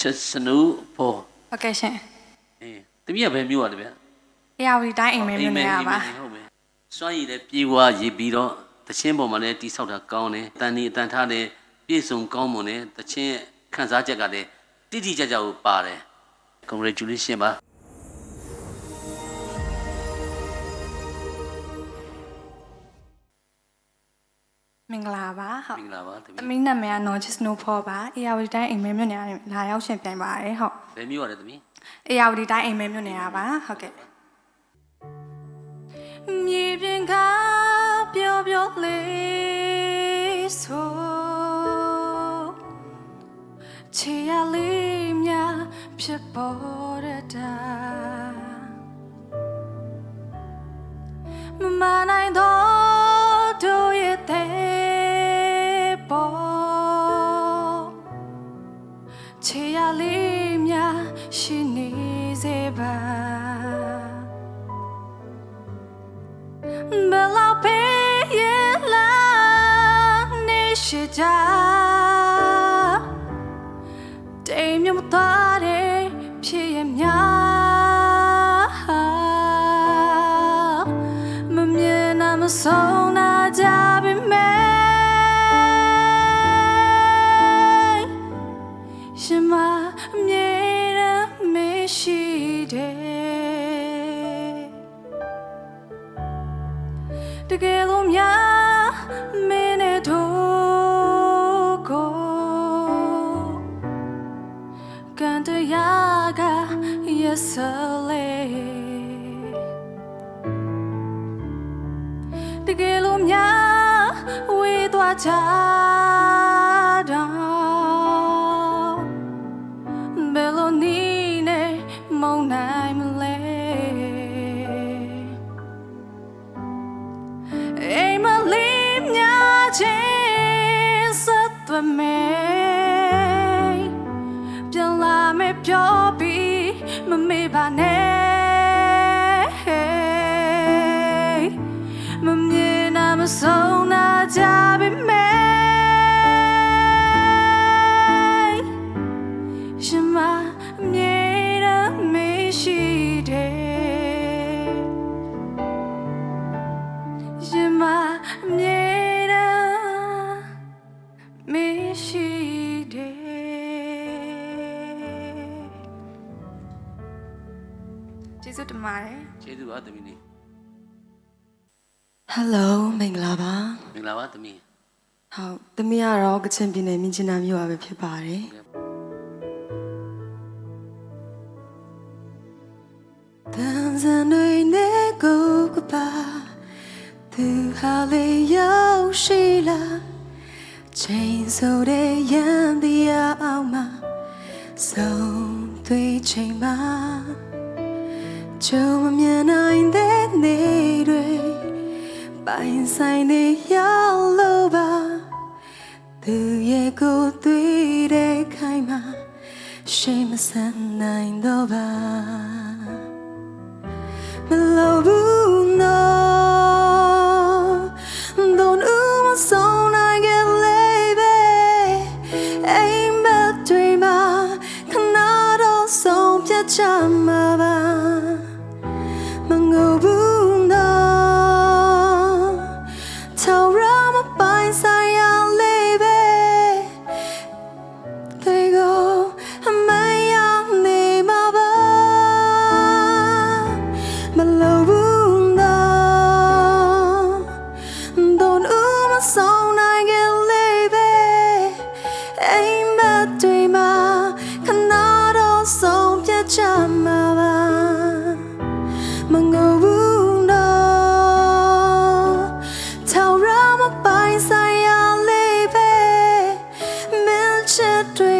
ချက်စနူဘောဟုတ်ကဲ့ရှင်အေးတမီးကဘယ်မျိုးอ่ะတဗျာအေယာဝတီတိုင်းအိမ်မဲမြို့နယ်ရပါဟုတ်မယ်စွမ်းရည်လည်းပြေဝရည်ပြီးတော့တချင်းပေါ်မှာလည်းတိဆောက်တာကောင်းတယ်တန်ဒီအတန်ထားတယ်ပြည့်စုံကောင်းမွန်တယ်တချင်းရဲ့ခန်းစားချက်ကလည်းတိတိကျကျကိုပါတယ် congratulation ပါ င်္ဂလာပါဟုတ်မင်္ဂလာပါတမီးသမီးနာမည်ကနော်ချစ်စနိုးဖောပါအေယာဝတီတိုင်းအိမ်မဲမြို့နယ်ကနေလာရောက်ရှင်ပြိုင်ပါတယ်ဟုတ်ဘယ်မျိုးရလဲတမီးအေယာဝတီတိုင်းအိမ်မဲမြို့နယ်ရပါဟုတ်ကဲ့မြေပြင်ကပျော်ပျော်လေးဆိုချီရလေးများဖြစ်ပေါ်ရတာမမနိုင်တော့ စေပါဘယ်လောက်ပဲရဲ့လာနေရှိကြတိမ်မြမသားတဲ့ဖြစ်ရများမမြင်နာမဆုံးနာကြပြီမဲ့ရှင်မအမြဲတမ်းမရှိ တယ်တကယ်လို့များမင်းနဲ့တို့ကိုကန်တရားက yes lay တကယ်လို့များဝေးသွားကြ မယ်ပြန်လာမယ်ပြောပြီးမမေ့ပါနဲ့မမြင်နာမဆုံးနာကြပြီမဲ့ ကျေးဇူးတင်ပါတယ်ကျေးဇူးပါတမီးလေးဟယ်လိုမင်္ဂလာပါမင်္ဂလာပါတမီးဟုတ်သမီးကတော့ကချင်ပြည်နယ်မြင်းချနာမြို့ပါပဲဖြစ်ပါတယ်တန်စံတွေနဲ့ကိုကပါသူဟာလေးရောက်ရှိလာချိန်ဆိုတဲ့ရန်တရားအောင်မှာဆုံးသွေးချိန်မှာ ကြုံမမြင်နိုင်တဲ့နေတွေပိုင်ဆိုင်နေရောက်လို့ပါသူရဲ့ကိုယ်သွေးတဲ့ခိုင်မှာရှိမဆန်နိုင်တော့ပါမလို့ဘူးနော် don't you so like it baby အိမ်မက်တွေမှာခဏတော့ဆုံးဖြတ်ချ မင်း